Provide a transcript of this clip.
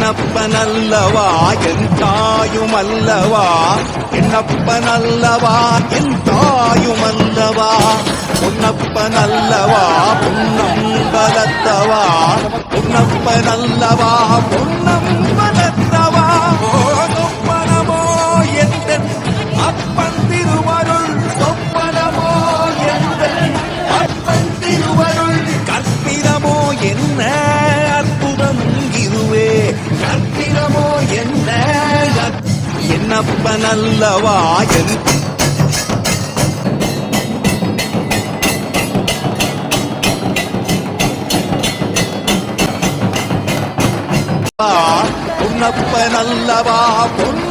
என்னப்பனல்லவா? என் தாயும் தாயுமல்லவா? என்னப்பனல்லவா? என் தாயும் தாயுமல்லவா? பொன்னப்பனல்லவா பொன்னம் பலத்தவா பொன்னப்பனல்லவா பொன்னம் என்னப்பனல்லவா என் பொன்னப்பனல்லவா பொன்